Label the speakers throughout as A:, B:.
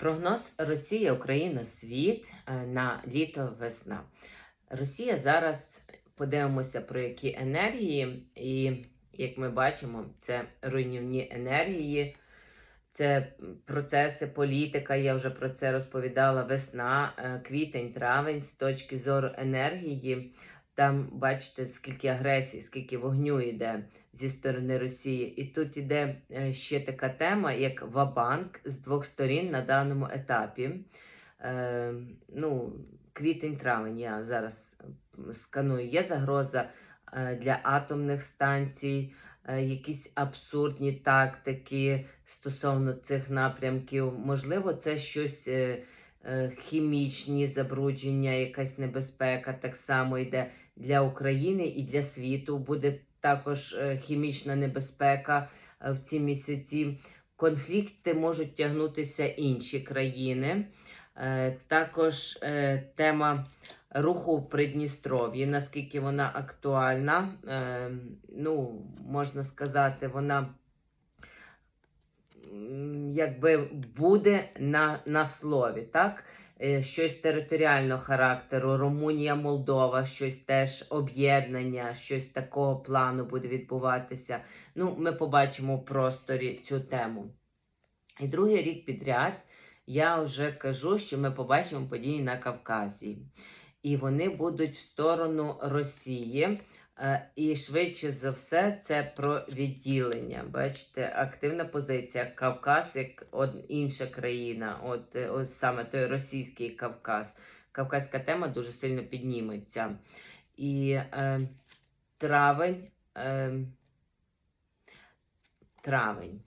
A: Прогноз Росія, Україна, світ е, на літо весна. Росія зараз подивимося про які енергії, і як ми бачимо, це руйнівні енергії, це процеси, політика. Я вже про це розповідала. Весна, е, квітень, травень з точки зору енергії. Там бачите, скільки агресії, скільки вогню йде зі сторони Росії. І тут іде е, ще така тема, як Вабанк з двох сторін на даному етапі. Е, ну, Квітень-травень я зараз сканую. Є загроза е, для атомних станцій, е, якісь абсурдні тактики стосовно цих напрямків. Можливо, це щось. Хімічні забрудження, якась небезпека так само йде для України і для світу. Буде також е, хімічна небезпека е, в ці місяці. Конфлікти можуть тягнутися інші країни. Е, Також тема руху в Придністров'ї, наскільки вона актуальна, ну, можна сказати, вона якби буде на, на слові, так? Е, Щось територіального характеру, Румунія, Молдова, щось теж об'єднання, щось такого плану буде відбуватися. Ну, ми побачимо в просторі цю тему. І другий рік підряд я вже кажу, що ми побачимо події на Кавказі. І вони будуть в сторону Росії. Е, І швидше за все, це про відділення. Бачите, активна позиція. Кавказ як інша країна, от, е, ось саме той російський Кавказ. Кавказька тема дуже сильно підніметься. І е, травень. Е, травень.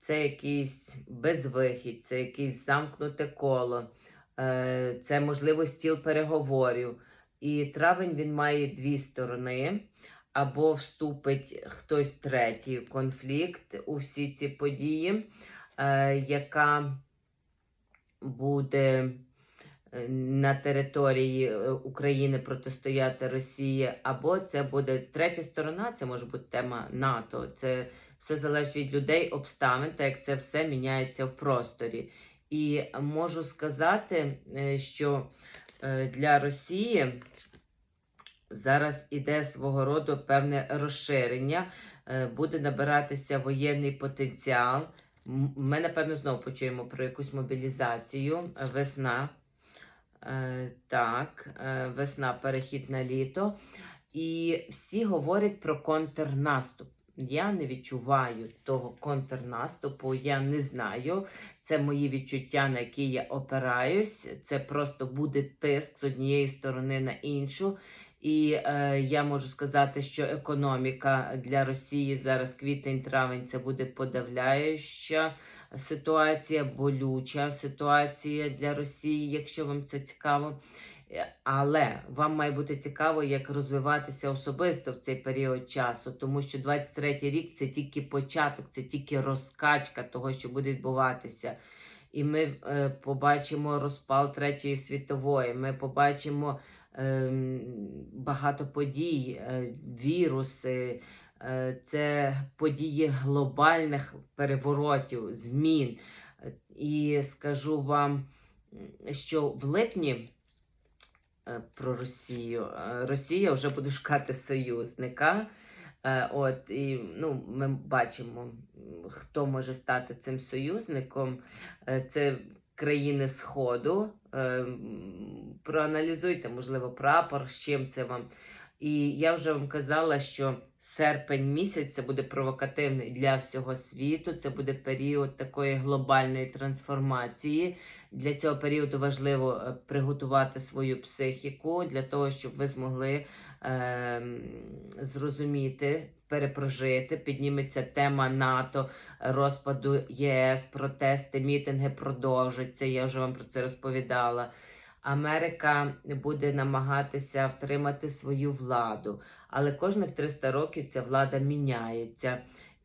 A: Це якийсь безвихідь, це якесь замкнуте коло, е, це можливо стіл переговорів. І травень він має дві сторони. Або вступить хтось третій в конфлікт у всі ці події, е, яка буде е, на території е, України протистояти Росії, або це буде третя сторона, це може бути тема НАТО. Це все залежить від людей, обставин, так як це все міняється в просторі. І можу сказати, е, що для Росії зараз іде свого роду певне розширення, е, буде набиратися воєнний потенціал. Ми, напевно, знову почуємо про якусь мобілізацію. Е, Весна. Е, Так, е, весна, перехід на літо. І всі говорять про контрнаступ. Я не відчуваю того контрнаступу, я не знаю. Це мої відчуття, на які я опираюсь. Це просто буде тиск з однієї сторони на іншу. І е, я можу сказати, що економіка для Росії зараз квітень-травень це буде подавляюча ситуація, болюча ситуація для Росії, якщо вам це цікаво. Е, Але вам має бути цікаво, як розвиватися особисто в цей період часу, тому що 23-й рік це тільки початок, це тільки розкачка того, що буде відбуватися. І ми е, побачимо розпал Третьої світової, ми побачимо е, багато подій, е, віруси, е, це події глобальних переворотів, змін. Е, І скажу вам, що в липні про Росію. Е, Росія вже буде шукати союзника. Е, От, і ну, ми бачимо, хто може стати цим союзником. Е, Це країни Сходу. Е, Проаналізуйте, можливо, прапор, з чим це вам. І я вже вам казала, що серпень місяць це буде провокативний для всього світу. Це буде період такої глобальної трансформації. Для цього періоду важливо е, приготувати свою психіку для того, щоб ви змогли е, зрозуміти, перепрожити. Підніметься тема НАТО, розпаду ЄС, протести, мітинги продовжаться. Я вже вам про це розповідала. Америка буде намагатися втримати свою владу, але кожних 300 років ця влада міняється.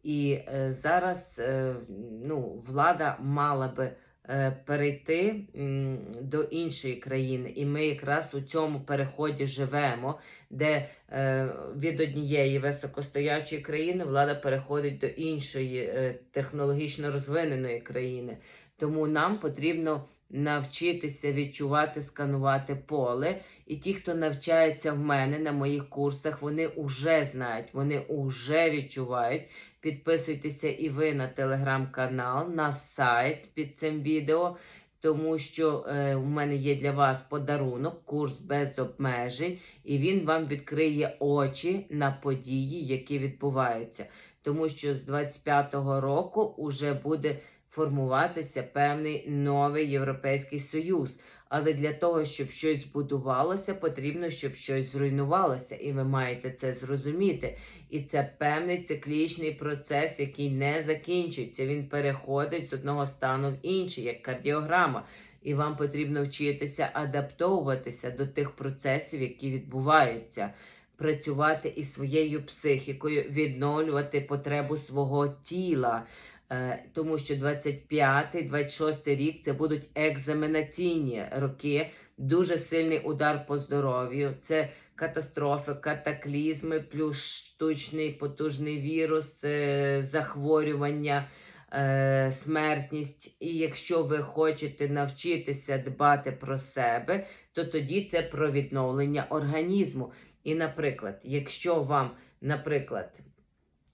A: І е, зараз е, ну, влада мала би е, перейти м, до іншої країни. І ми якраз у цьому переході живемо, де е, від однієї високостоячої країни влада переходить до іншої е, технологічно розвиненої країни. Тому нам потрібно навчитися відчувати, сканувати поле. І ті, хто навчається в мене на моїх курсах, вони вже знають, вони вже відчувають. Підписуйтеся і ви на телеграм-канал, на сайт під цим відео, тому що е, у мене є для вас подарунок, курс без обмежень, і він вам відкриє очі на події, які відбуваються. Тому що з 25-го року вже буде формуватися певний новий Європейський Союз. Але для того, щоб щось збудувалося, потрібно, щоб щось зруйнувалося, і ви маєте це зрозуміти. І це певний циклічний процес, який не закінчується. Він переходить з одного стану в інший, як кардіограма. І вам потрібно вчитися адаптовуватися до тих процесів, які відбуваються, працювати із своєю психікою, відновлювати потребу свого тіла. Е, Тому що 25-26 рік це будуть екзаменаційні роки, дуже сильний удар по здоров'ю. Це катастрофи, катаклізми, плюс штучний потужний вірус, е, захворювання, е, смертність. І якщо ви хочете навчитися дбати про себе, то тоді це про відновлення організму. І, наприклад, якщо вам, наприклад,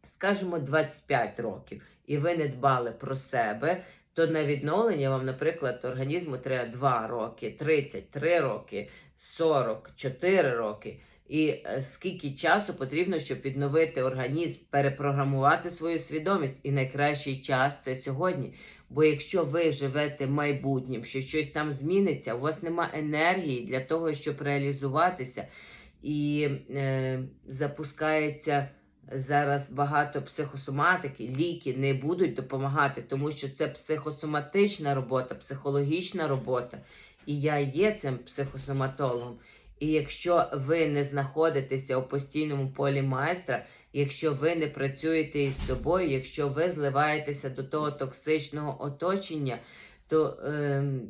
A: скажімо, 25 років, і ви не дбали про себе, то на відновлення вам, наприклад, організму треба 2 роки, 33 роки, 44 роки. І е, скільки часу потрібно, щоб відновити організм, перепрограмувати свою свідомість. І найкращий час це сьогодні. Бо якщо ви живете майбутнім, що щось там зміниться, у вас нема енергії для того, щоб реалізуватися, і е, запускається зараз багато психосоматики, ліки не будуть допомагати, тому що це психосоматична робота, психологічна робота. І я є цим психосоматологом. І якщо ви не знаходитеся у постійному полі майстра, якщо ви не працюєте із собою, якщо ви зливаєтеся до того токсичного оточення, то ем,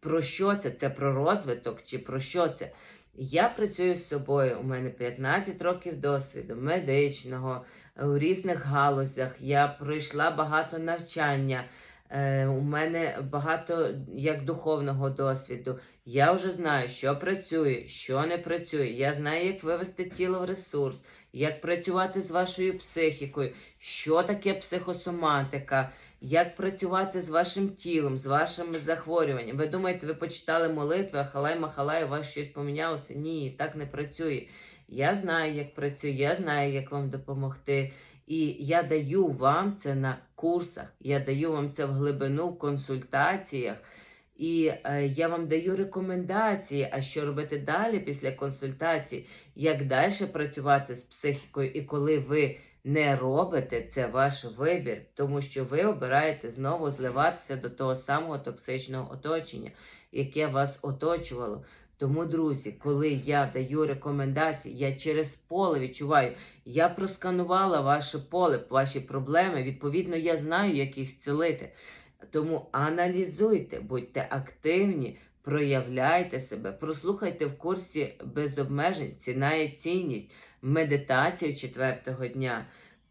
A: про що це? Це про розвиток чи про що це? Я працюю з собою. У мене 15 років досвіду медичного у різних галузях. Я пройшла багато навчання. Е, у мене багато як духовного досвіду. Я вже знаю, що працює, що не працює. Я знаю, як вивести тіло в ресурс, як працювати з вашою психікою, що таке психосоматика, як працювати з вашим тілом, з вашими захворюваннями. Ви думаєте, ви почитали молитви, а халай махалай, у вас щось помінялося? Ні, так не працює. Я знаю, як працює, я знаю, як вам допомогти. І я даю вам це на курсах, я даю вам це в глибину в консультаціях. І е, я вам даю рекомендації, а що робити далі після консультацій, як далі працювати з психікою, і коли ви не робите, це ваш вибір, тому що ви обираєте знову зливатися до того самого токсичного оточення, яке вас оточувало. Тому, друзі, коли я даю рекомендації, я через поле відчуваю, я просканувала ваше поле, ваші проблеми. Відповідно, я знаю, як їх зцілити. Тому аналізуйте, будьте активні, проявляйте себе, прослухайте в курсі без обмежень, ціна і цінність, медитацію четвертого дня,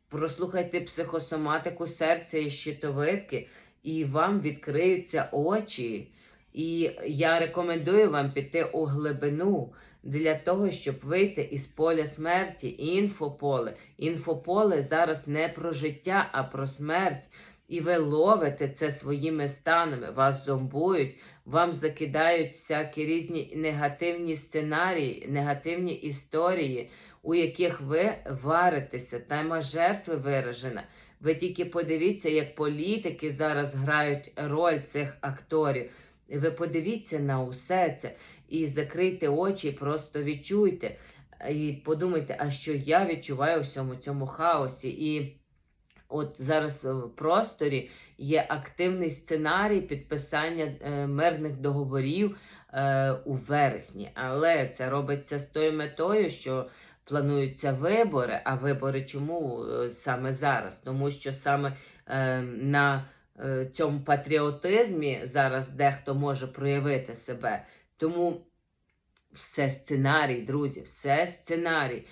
A: прослухайте психосоматику серця і щитовидки, і вам відкриються очі. І я рекомендую вам піти у глибину для того, щоб вийти із поля смерті, інфополе. Інфополе зараз не про життя, а про смерть. І ви ловите це своїми станами, вас зомбують, вам закидають всякі різні негативні сценарії, негативні історії, у яких ви варитеся, тема жертви виражена. Ви тільки подивіться, як політики зараз грають роль цих акторів. Ви подивіться на усе це і закрийте очі, просто відчуйте. І подумайте, а що я відчуваю у всьому цьому хаосі. І от зараз в просторі є активний сценарій підписання е, мирних договорів е, у вересні. Але це робиться з тою метою, що плануються вибори. А вибори чому е, саме зараз? Тому що саме е, на е, цьому патріотизмі зараз дехто може проявити себе. Тому все сценарій, друзі, все сценарій.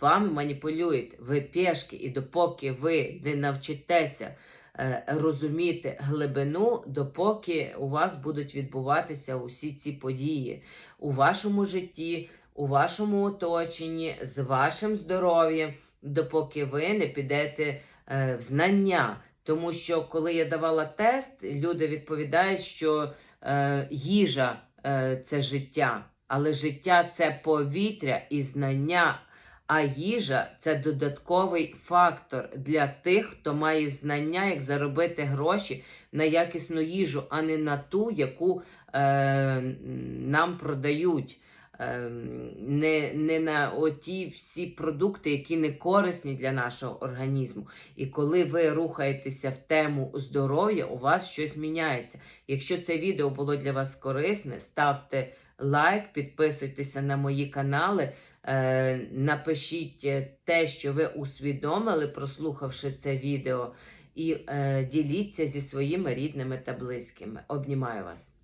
A: Вами маніпулюють, ви пішки, і допоки ви не навчитеся е, розуміти глибину, допоки у вас будуть відбуватися усі ці події у вашому житті, у вашому оточенні, з вашим здоров'ям, допоки ви не підете е, в знання. Тому що коли я давала тест, люди відповідають, що е, їжа е, це життя, але життя це повітря і знання. А їжа це додатковий фактор для тих, хто має знання, як заробити гроші на якісну їжу, а не на ту, яку е, нам продають. Е, не, не на оті всі продукти, які не корисні для нашого організму. І коли ви рухаєтеся в тему здоров'я, у вас щось міняється. Якщо це відео було для вас корисне, ставте лайк, підписуйтеся на мої канали. Е, Напишіть е, те, що ви усвідомили, прослухавши це відео, і е, діліться зі своїми рідними та близькими. Обнімаю вас.